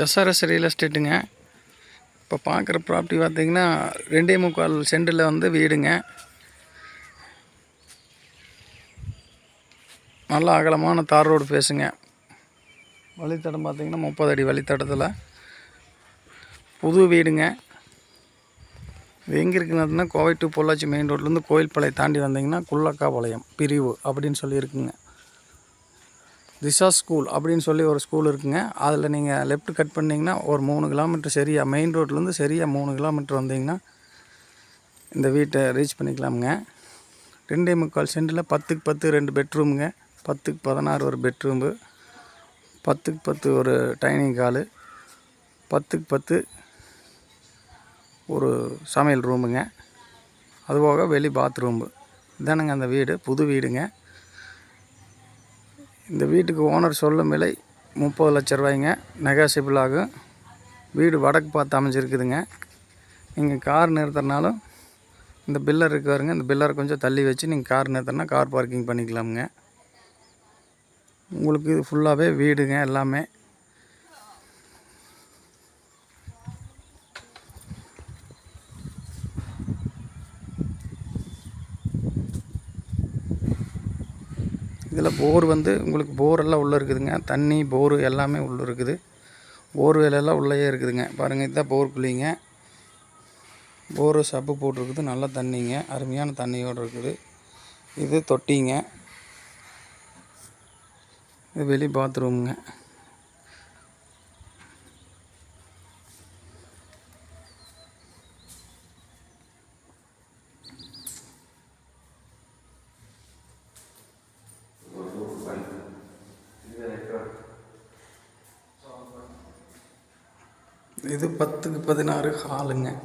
SRS real எஸ்டேட்டுங்க இப்போ பார்க்குற property பார்த்தீங்கன்னா ரெண்டே முக்கால் சென்டில் வந்து வீடுங்க. நல்ல அகலமான தார் ரோடு பேசுங்க. வழித்தடம் பார்த்தீங்கன்னா முப்பது அடி வழித்தடத்தில். புது வீடுங்க. இது எங்கே இருக்குதுன்னா கோவை டு பொள்ளாச்சி மெயின் ரோட்லேருந்து கோயில்பாளையம் தாண்டி வந்தீங்கன்னா குள்ளக்காபாளையம் பிரிவு அப்படின்னு சொல்லியிருக்குங்க. திசா ஸ்கூல் அப்படின்னு சொல்லி ஒரு ஸ்கூல் இருக்குங்க. அதில் நீங்கள் லெஃப்ட் கட் பண்ணிங்கன்னா ஒரு மூணு கிலோமீட்டர் சரியாக மெயின் ரோட்லேருந்து சரியாக மூணு கிலோமீட்டர் வந்தீங்கன்னா இந்த வீட்டை ரீச் பண்ணிக்கலாமுங்க. ரெண்டே முக்கால் சென்டில் பத்துக்கு பத்து ரெண்டு பெட்ரூமுங்க பத்துக்கு பதினாறு ஒரு பெட்ரூம்பு பத்துக்கு பத்து ஒரு டைனிங் ஹாலு பத்துக்கு பத்து ஒரு சமையல் ரூமுங்க அதுபோக வெளி பாத்ரூம்பு இதானுங்க அந்த வீடு புது வீடுங்க. இந்த வீட்டுக்கு ஓனர் சொல்லும் விலை முப்பது லட்ச ரூபாய்ங்க. நெகாசிபிள் ஆகும். வீடு வடக்கு பார்த்து அமைஞ்சிருக்குதுங்க. நீங்கள் கார் நிறுத்துறனாலும் இந்த பில்லர் இருக்கு பாருங்க. இந்த பில்லரை கொஞ்சம் தள்ளி வச்சு நீங்கள் கார் நிறுத்தினா கார் பார்க்கிங் பண்ணிக்கலாமுங்க. உங்களுக்கு இது ஃபுல்லாகவே வீடுங்க எல்லாமே. இதில் போர் வந்து உங்களுக்கு போர் எல்லாம் உள்ளே இருக்குதுங்க. தண்ணி போர் எல்லாமே உள்ளே இருக்குது. போர் வேலையெல்லாம் உள்ளேயே இருக்குதுங்க. பாருங்கள் இதுதான் போர் குழிங்க போரு சப்பு போட்டிருக்குது. நல்ல தண்ணிங்க. அருமையான தண்ணியோடு இருக்குது. இது தொட்டிங்க. இது வெளி பாத்ரூமுங்க. இது பத்துக்கு பதினாறு ஹாலுங்க.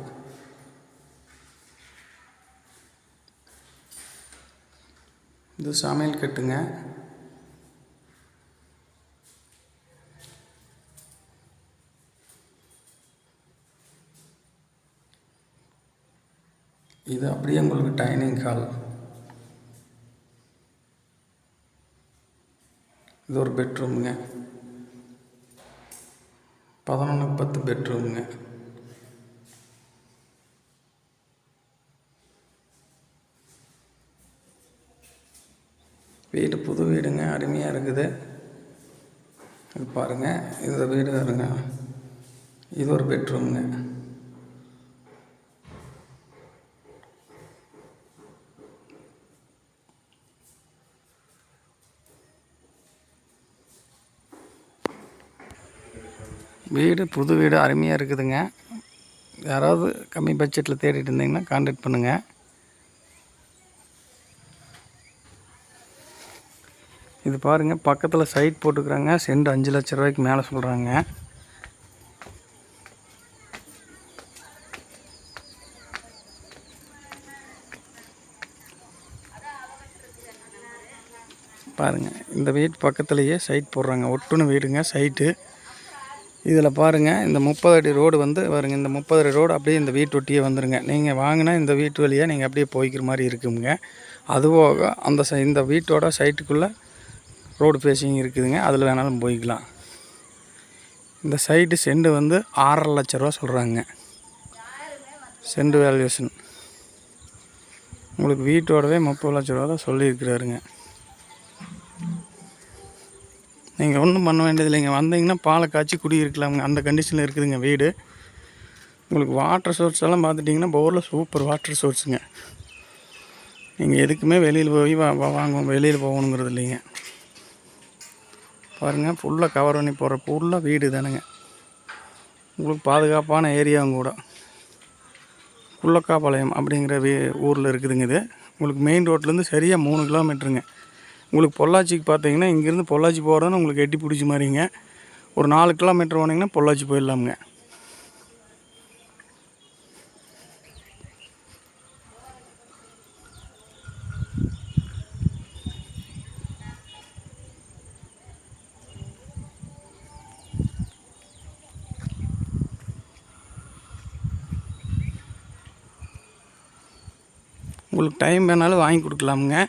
இது சமையல் கட்டுங்க. இது அப்படியே உங்களுக்கு டைனிங் ஹால். இது ஒரு பெட்ரூமுங்க. பதினொன்றுக்கு பத்து பெட்ரூமுங்க. வீடு புது வீடுங்க அருமையாக இருக்குது. இது பாருங்கள் இந்த வீடு பாருங்க. இது ஒரு பெட்ரூமுங்க. வீடு புது வீடு அருமையாக இருக்குதுங்க. யாராவது கம்மி பட்ஜெட்டில் தேடிட்டு இருந்தீங்கன்னா கான்டாக்ட் பண்ணுங்கள் இது பாருங்கள் பக்கத்தில் சைட் போட்டுக்கிறாங்க. சென்ட் அஞ்சு லட்ச ரூபாய்க்கு மேலே சொல்கிறாங்க பாருங்கள் இந்த வீட்டு பக்கத்துலேயே சைட் போடுறாங்க. ஒட்டுன்னு வீடுங்க சைட்டு இதில் பாருங்கள் இந்த முப்பது அடி ரோடு வந்து பாருங்க இந்த முப்பது அடி ரோடு அப்படியே இந்த வீட்டு ஒட்டியே வந்துருங்க. நீங்கள் வாங்கினா இந்த வீட்டு வழியாக நீங்கள் அப்படியே போய்க்கிற மாதிரி இருக்குங்க. அதுபோக அந்த சை இந்த வீட்டோட சைட்டுக்குள்ளே ரோடு ஃபேஸிங் இருக்குதுங்க. அதில் வேணாலும் போய்க்கலாம். இந்த சைட்டு செண்டு வந்து ஆறரை லட்ச ரூபா சொல்கிறாங்க செண்டு வேல்யூஷன். உங்களுக்கு வீட்டோடவே முப்பது லட்ச ரூபா தான் சொல்லியிருக்கிறாருங்க. நீங்கள் ஒன்றும் பண்ண வேண்டியது இல்லைங்க வந்தீங்கன்னா பாலை காய்ச்சி குடியிருக்கலாமுங்க. அந்த கண்டிஷனில் இருக்குதுங்க வீடு. உங்களுக்கு வாட்டர் சோர்ஸ் எல்லாம் பார்த்துட்டிங்கன்னா போரில் சூப்பர் வாட்டர் சோர்ஸுங்க நீங்கள் எதுக்குமே வெளியில் போய் வா வாங்குவோம் வெளியில் போகணுங்கிறது இல்லைங்க. பாருங்கள் ஃபுல்லாக கவர் பண்ணி போகிற ஃபுல்லாக வீடு தானுங்க. உங்களுக்கு பாதுகாப்பான ஏரியாவும் கூட. குள்ளக்காப்பாளையம் அப்படிங்கிற வீ ஊரில் இருக்குதுங்க இது. உங்களுக்கு மெயின் ரோட்லேருந்து சரியாக மூணு கிலோமீட்டருங்க உங்களுக்கு பொள்ளாச்சிக்கு பார்த்தீங்கன்னா இங்கேருந்து பொள்ளாச்சி போகிறதுன்னு உங்களுக்கு எட்டி பிடிச்ச மாதிரிங்க. ஒரு நாலு கிலோமீட்டர் போனீங்கன்னா பொள்ளாச்சி போயிடலாமுங்க. உங்களுக்கு டைம் வேணாலும் வாங்கி கொடுக்கலாமுங்க.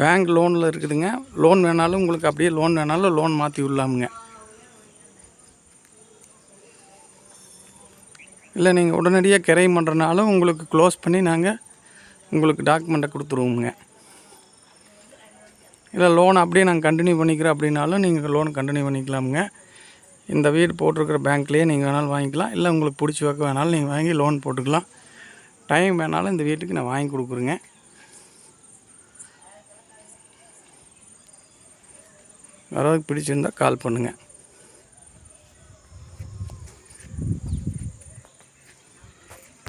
பேங்க் லோனில் இருக்குதுங்க. லோன் வேணாலும் உங்களுக்கு அப்படியே லோன் வேணாலும் லோன் மாற்றி விடலாமுங்க. இல்லை நீங்கள் உடனடியாக கிரை பண்ணுறனாலும் உங்களுக்கு க்ளோஸ் பண்ணி நாங்கள் உங்களுக்கு டாக்குமெண்ட்டை கொடுத்துருவோமுங்க. இல்லை லோன் அப்படியே நாங்கள் கண்டினியூ பண்ணிக்கிறோம் அப்படின்னாலும் நீங்கள் லோன் கண்டினியூ பண்ணிக்கலாமுங்க. இந்த வீடு போட்டிருக்கிற பேங்க்லேயே நீங்கள் வேணாலும் வாங்கிக்கலாம். இல்லை உங்களுக்கு பிடிச்ச வைக்க வேணாலும் நீங்கள் வாங்கி லோன் போட்டுக்கலாம். டைம் வேணாலும் இந்த வீட்டுக்கு நான் வாங்கி கொடுக்குறேங்க. யாராவது பிடிச்சிருந்தால் கால் பண்ணுங்கள்